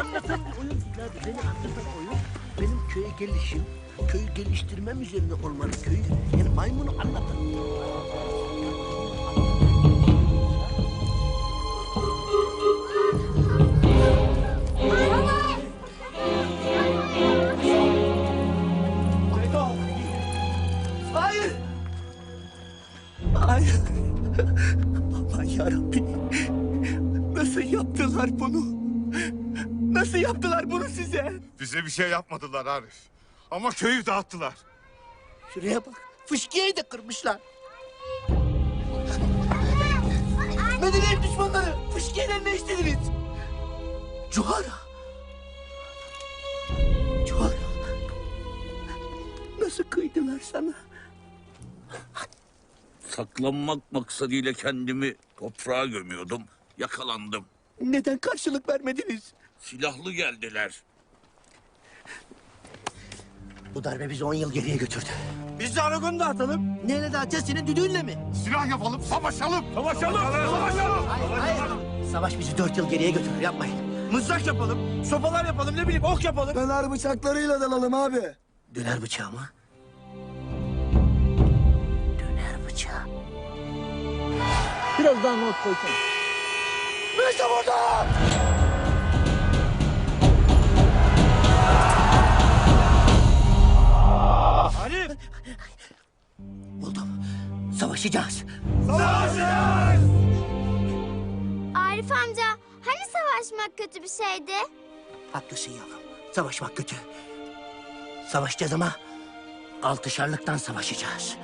anlatan bir oyun değil. Beni anlatan oyun benim köye gelişim, köyü geliştirmem üzerine olmalı. Köyü, yani maymunu anlatan. Hayır. Hayır. Aman yarabbim. Nasıl yaptılar bunu? Nasıl yaptılar bunu size? Bize bir şey yapmadılar Arif. Ama köyü dağıttılar. Şuraya bak. Fışkiyeyi de kırmışlar. Medeniyet düşmanları. Fışkiyeler ne istediniz? Cuhara. Cuhara. Nasıl kıydılar sana? Saklanmak maksadıyla kendimi toprağa gömüyordum. Yakalandım. Neden karşılık vermediniz? Silahlı geldiler. Bu darbe bizi on yıl geriye götürdü. Biz de Aragon'u dağıtalım. Neyle dağıtacağız senin düdüğünle mi? Silah yapalım, savaşalım. Savaşalım. Savaşalım. Hayır, hayır. Savaş bizi dört yıl geriye götürür yapmayın. Mızrak yapalım. Sopalar yapalım. Ne bileyim ok yapalım. Döner bıçaklarıyla dalalım abi. Döner bıçağı mı? Döner bıçağı. Biraz daha not koysana. İşte burada. Savaşacağız. Arif amca hani savaşmak kötü bir şeydi? Haklısın yavrum. Savaşmak kötü. Savaşacağız ama altışarlıktan savaşacağız.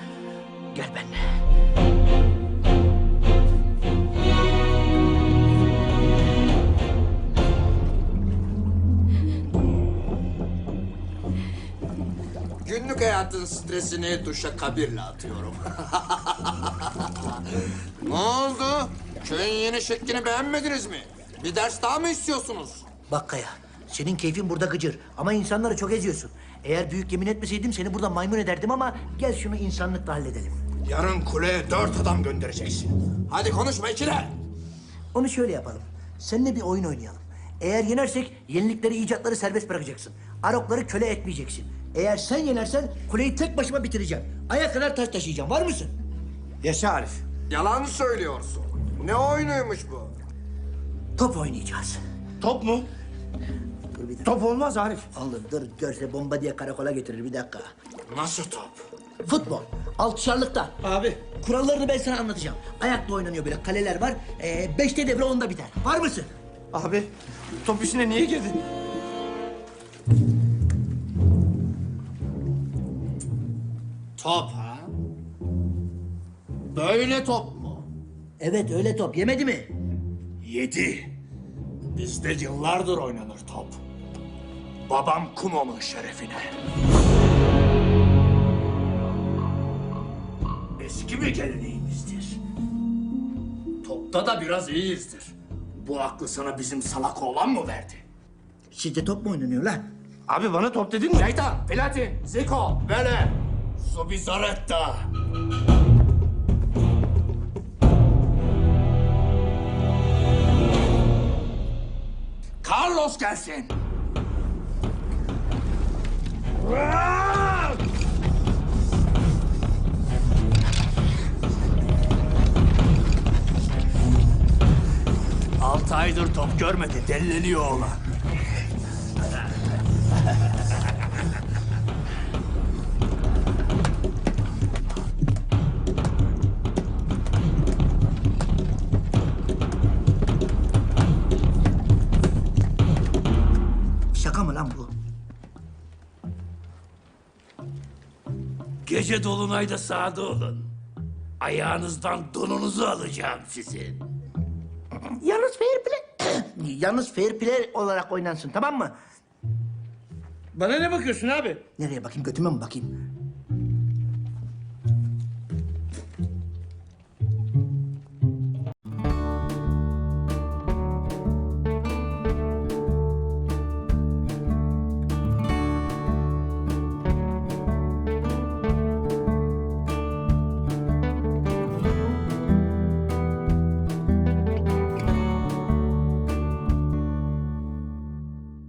Gel benimle. Günlük hayatın stresini duşa kabirle atıyorum. ne oldu? Köyün yeni şeklini beğenmediniz mi? Bir ders daha mı istiyorsunuz? Bak Kaya, senin keyfin burada gıcır ama insanları çok eziyorsun. Eğer büyük yemin etmeseydim seni burada maymun ederdim ama gel şunu insanlıkla halledelim. Yarın kuleye dört adam göndereceksin. Hadi konuşma ikiler. Onu şöyle yapalım. Seninle bir oyun oynayalım. Eğer yenersek yenilikleri, icatları serbest bırakacaksın. Arokları köle etmeyeceksin. Eğer sen yenersen kuleyi tek başıma bitireceğim. Aya kadar taş taşıyacağım. Var mısın? Yaşa Arif. Yalan söylüyorsun. Ne oyunuymuş bu? Top oynayacağız. Top mu? Dur bir dakika. Top olmaz Arif. Olur dur görse bomba diye karakola getirir bir dakika. Nasıl top? Futbol. Altışarlıkta. Abi. Kurallarını ben sana anlatacağım. Ayakla oynanıyor böyle kaleler var. Ee, beşte devre onda biter. Var mısın? Abi. Top işine niye girdin? Top ha? Böyle top mu? Evet öyle top. Yemedi mi? Yedi. Bizde yıllardır oynanır top. Babam Kumo'nun şerefine. Eski bir geleneğimizdir. Topta da biraz iyiyizdir. Bu aklı sana bizim salak oğlan mı verdi? Sizde top mu oynanıyor lan? Abi bana top dedin mi? Şeytan, Platin, Ziko, Vele, Subizaretta. Carlos gelsin. Altı aydır top görmedi, delleniyor oğlan. Gece dolunayda sağda olun. Ayağınızdan donunuzu alacağım sizin. Yalnız fair play... Yalnız fair play olarak oynansın tamam mı? Bana ne bakıyorsun abi? Nereye bakayım götüme mi bakayım?